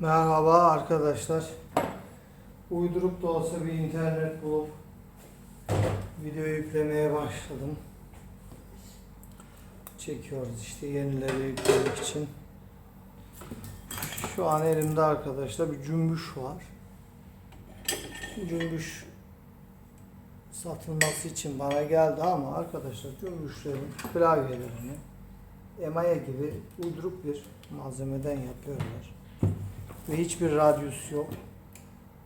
Merhaba arkadaşlar. Uydurup da olsa bir internet bulup video yüklemeye başladım. Çekiyoruz işte yenileri yüklemek için. Şu an elimde arkadaşlar bir cümbüş var. Cümbüş satılması için bana geldi ama arkadaşlar cümbüşlerin klavyelerini emaya gibi uyduruk bir malzemeden yapıyorlar ve hiçbir radyus yok.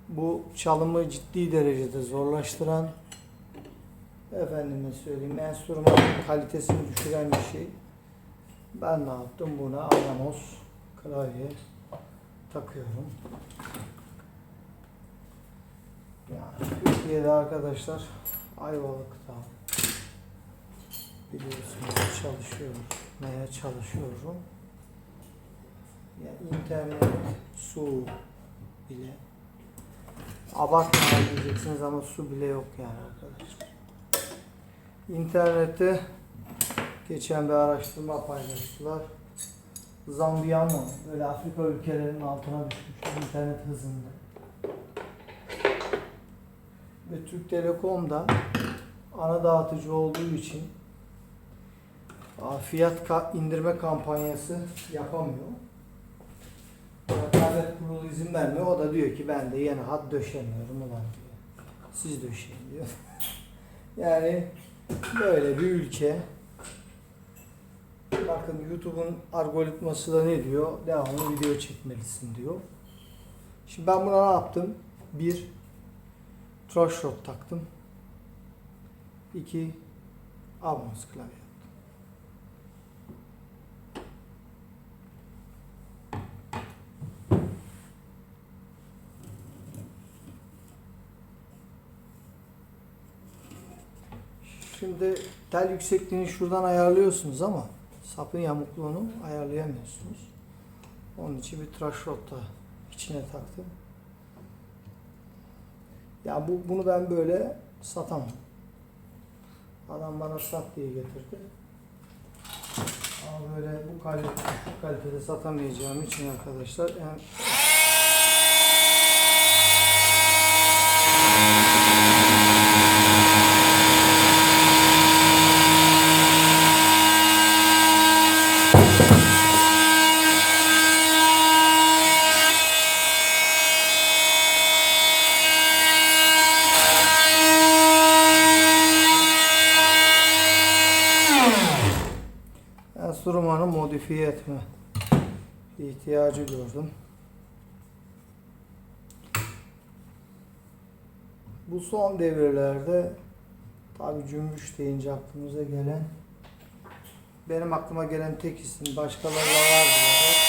Bu çalımı ciddi derecede zorlaştıran efendime söyleyeyim enstrüman kalitesini düşüren bir şey. Ben ne yaptım? Buna Ananos klavye takıyorum. Yani Türkiye'de arkadaşlar Ayvalık'ta biliyorsunuz çalışıyorum. Neye çalışıyorum? Yani internet, su bile. Abartmadan diyeceksiniz ama su bile yok yani arkadaşlar. İnternette geçen bir araştırma paylaştılar. Zambiyano, böyle Afrika ülkelerinin altına düşmüş internet hızında. Ve Türk Telekom da ana dağıtıcı olduğu için fiyat indirme kampanyası yapamıyor. İzin vermiyor. O da diyor ki ben de yeni hat döşemiyorum ulan diyor. Siz döşeyin diyor. yani böyle bir ülke. Bakın YouTube'un algoritması da ne diyor? Devamlı video çekmelisin diyor. Şimdi ben buna ne yaptım? Bir, Trash rod taktım. İki, Avons klavye. Şimdi tel yüksekliğini şuradan ayarlıyorsunuz ama sapın yamukluğunu ayarlayamıyorsunuz. Onun için bir tıraş rot da içine taktım. Ya bu bunu ben böyle satamam. Adam bana sat diye getirdi. Ama böyle bu kalite, bu kalitede satamayacağım için arkadaşlar yani enstrümanı modifiye etme ihtiyacı gördüm. Bu son devirlerde tabi cümbüş deyince aklımıza gelen benim aklıma gelen tek isim başkaları da vardır.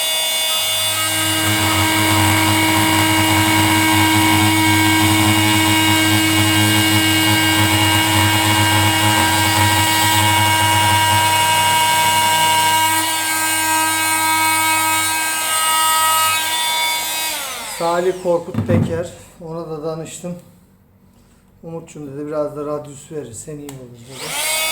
Salih Korkut Teker. Ona da danıştım. Umut'cum dedi biraz da radyus verirsen iyi olur dedi.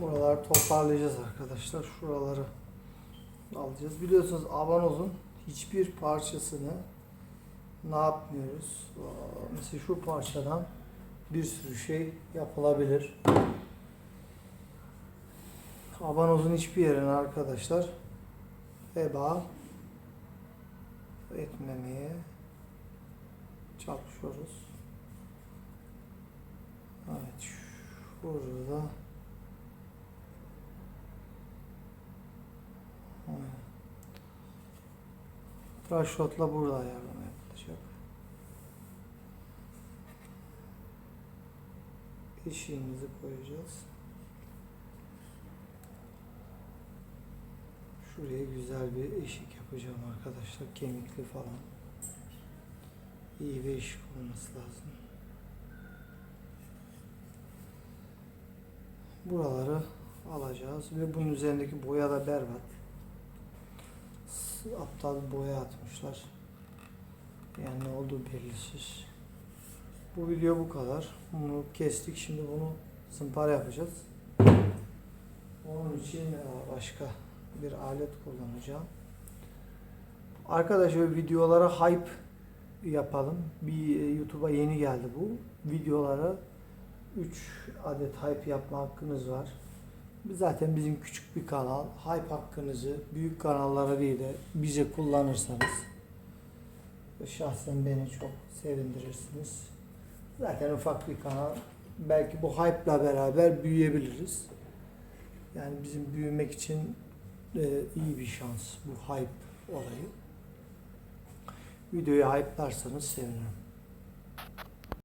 Buraları toparlayacağız arkadaşlar. Şuraları alacağız. Biliyorsunuz abanozun hiçbir parçasını ne yapmıyoruz? Mesela şu parçadan bir sürü şey yapılabilir. Abanozun hiçbir yerine arkadaşlar heba etmemeye çalışıyoruz. Evet şurada Tıraş shot'la burada ayarlama yapılacak. Eşiğimizi koyacağız. Şuraya güzel bir eşik yapacağım arkadaşlar. Kemikli falan. İyi bir eşik olması lazım. buraları alacağız ve bunun üzerindeki boya da berbat. Aptal boya atmışlar. Yani ne olduğu belirsiz. Bu video bu kadar. Bunu kestik. Şimdi bunu zımpara yapacağız. Onun için e, başka bir alet kullanacağım. Arkadaşlar videolara hype yapalım. Bir e, YouTube'a yeni geldi bu. Videolara 3 adet hype yapma hakkınız var. Zaten bizim küçük bir kanal. Hype hakkınızı büyük kanallara değil de bize kullanırsanız şahsen beni çok sevindirirsiniz. Zaten ufak bir kanal. Belki bu hype'la beraber büyüyebiliriz. Yani bizim büyümek için e, iyi bir şans bu hype olayı. Videoyu hype'larsanız sevinirim.